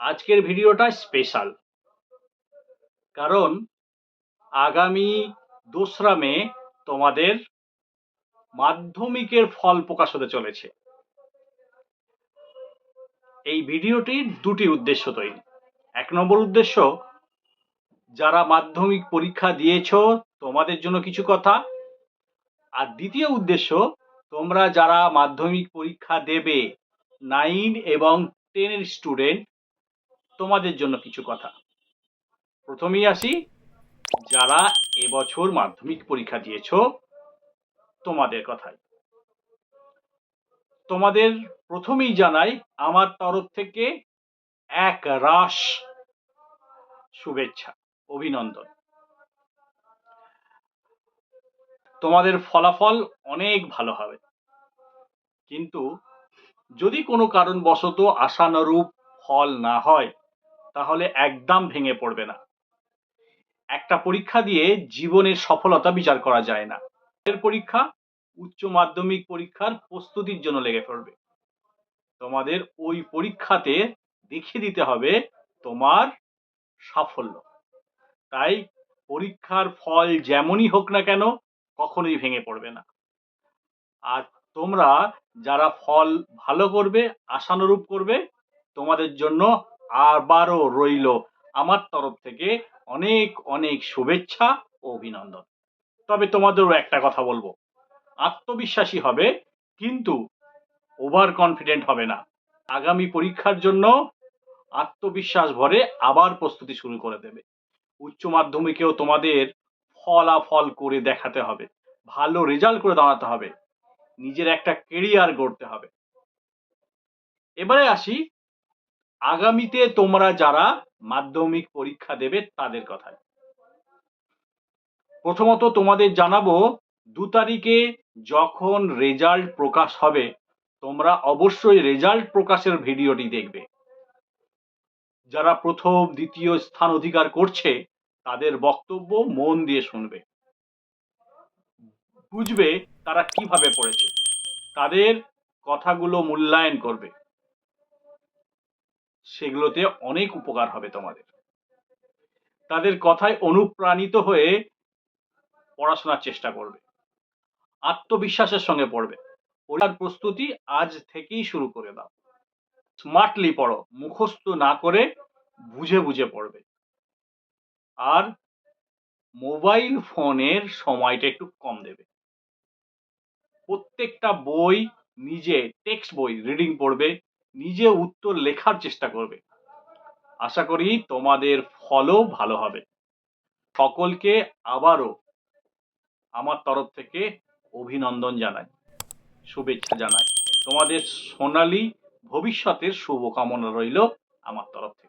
আজকের ভিডিওটা স্পেশাল কারণ আগামী দোসরা মে তোমাদের মাধ্যমিকের ফল প্রকাশ হতে চলেছে। এই ভিডিওটির দুটি উদ্দেশ্য তৈরি। এক নম্বর উদ্দেশ্য, যারা মাধ্যমিক পরীক্ষা দিয়েছ, তোমাদের জন্য কিছু কথা। আর দ্বিতীয় উদ্দেশ্য, তোমরা যারা মাধ্যমিক পরীক্ষা দেবে নাইন এবং টেনের স্টুডেন্ট তোমাদের জন্য কিছু কথা। প্রথমেই আসি, যারা এবছর মাধ্যমিক পরীক্ষা দিয়েছ, তোমাদের কথায়। তোমাদের প্রথমেই জানাই, আমার তরফ থেকে এক রাশ শুভেচ্ছা, অভিনন্দন। তোমাদের ফলাফল অনেক ভালো হবে। কিন্তু যদি কোনো কারণবশত আশানুরূপ ফল না হয় তাহলে একদম ভেঙে পড়বে না। একটা পরীক্ষা দিয়ে জীবনের সফলতা বিচার করা যায় না। এর পরীক্ষা উচ্চ মাধ্যমিক পরীক্ষার প্রস্তুতির জন্য লেগে পড়বে। তোমাদের ওই পরীক্ষাতে দেখিয়ে দিতে হবে তোমার সাফল্য। তাই পরীক্ষার ফল যেমনই হোক না কেন কখনোই ভেঙে পড়বে না। আর তোমরা যারা ফল ভালো করবে, আশানুরূপ করবে, তোমাদের জন্য আবারও রইল আমার তরফ থেকে অনেক অনেক শুভেচ্ছা ও অভিনন্দন। তবে তোমাদেরও একটা কথা বলব। আত্মবিশ্বাসী হবে, কিন্তু ওভার কনফিডেন্ট হবে না। আগামী পরীক্ষার জন্য আত্মবিশ্বাস ভরে আবার প্রস্তুতি শুরু করে দেবে। উচ্চ মাধ্যমিকেও তোমাদের ফলাফল করে দেখাতে হবে। ভালো রেজাল্ট করে দাঁড়াতে হবে। নিজের একটা কেরিয়ার গড়তে হবে। এবারে আসি আগামীতে তোমরা যারা মাধ্যমিক পরীক্ষা দেবে তাদের কথায় প্রথমত তোমাদের জানাব, দু তারিখে যখন রেজাল্ট প্রকাশ হবে, তোমরা অবশ্যই রেজাল্ট প্রকাশের ভিডিওটি দেখবে। যারা প্রথম, দ্বিতীয় স্থান অধিকার করছে, তাদের বক্তব্য মন দিয়ে শুনবে। বুঝবে তারা কীভাবে পড়েছে। তাদের কথাগুলো মূল্যায়ন করবে। সেগুলোতে অনেক উপকার হবে তোমাদের। তাদের কথায় অনুপ্রাণিত হয়ে পড়াশোনার চেষ্টা করবে। আত্মবিশ্বাসের সঙ্গে পড়বে। পড়ার প্রস্তুতি আজ থেকেই শুরু করে দাও। স্মার্টলি পড়ো, মুখস্থ না করে বুঝে বুঝে পড়বে। আর মোবাইল ফোনের সময়টা একটু কম দেবে। প্রত্যেকটা বই নিজে, টেক্সট বই, রিডিং পড়বে নিজে উত্তর লেখার চেষ্টা করবে। আশা করি তোমাদের ফলও ভালো হবে। সকলকে আবারও আমার তরফ থেকে অভিনন্দন জানাই, শুভেচ্ছা জানাই। তোমাদের সোনালি ভবিষ্যতের শুভকামনা রইল আমার তরফ থেকে।